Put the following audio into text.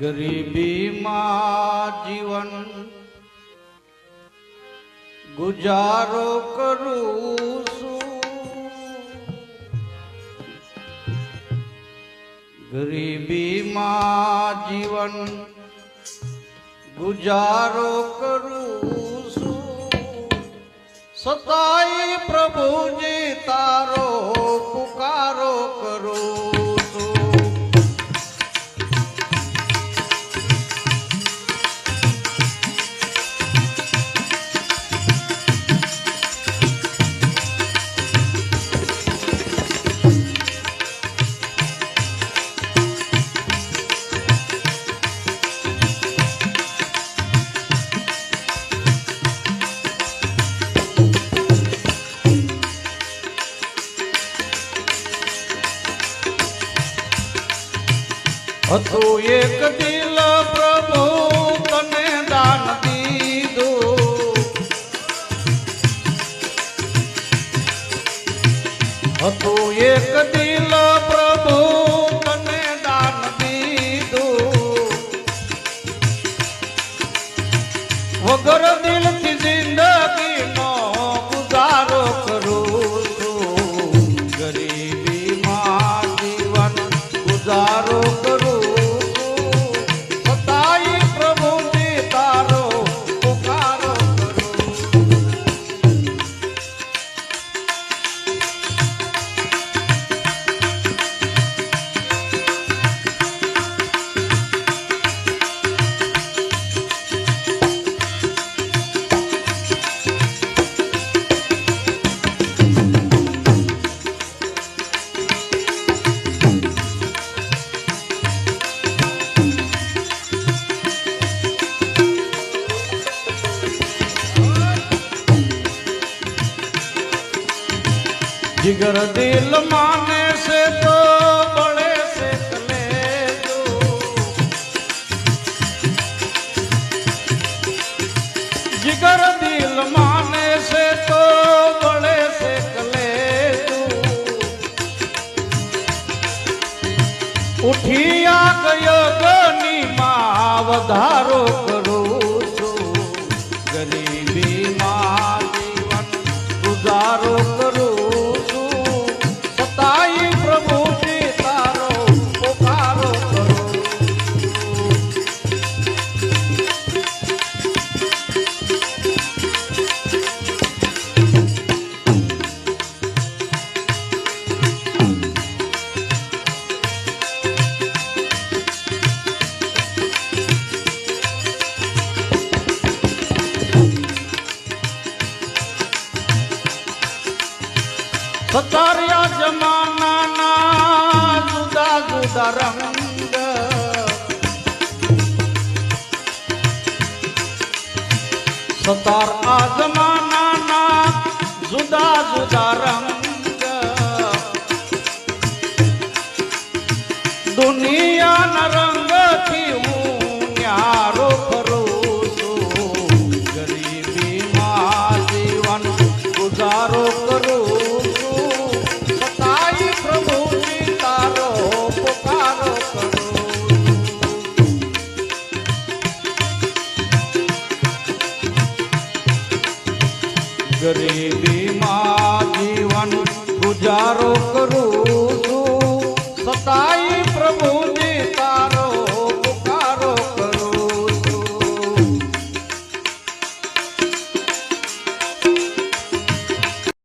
ગરીબીમાં જીવન ગુજારો કરું છું. ગરીબીમાં જીવન ગુજારો કરું છું. સતાઈ પ્રભુજી તારો હતું એક દિલ પ્રભુ તને દાન દીધું. હતું એક જીગર દિલ માને છે તો બળે છે કલેજો જીગર દિલ માને છે તો બળે છે કલેજો ઉઠિયા ગયો ગની માં વધારો સતાર્યા જમાનાના જુદા જુદા રંગ. સતાર આ જમાનાના જુદા જુદા રંગ. દુનિયાના રંગથી ગરીબીમાં જીવન ગુજારો કરું છું. સતાઈ પ્રભુ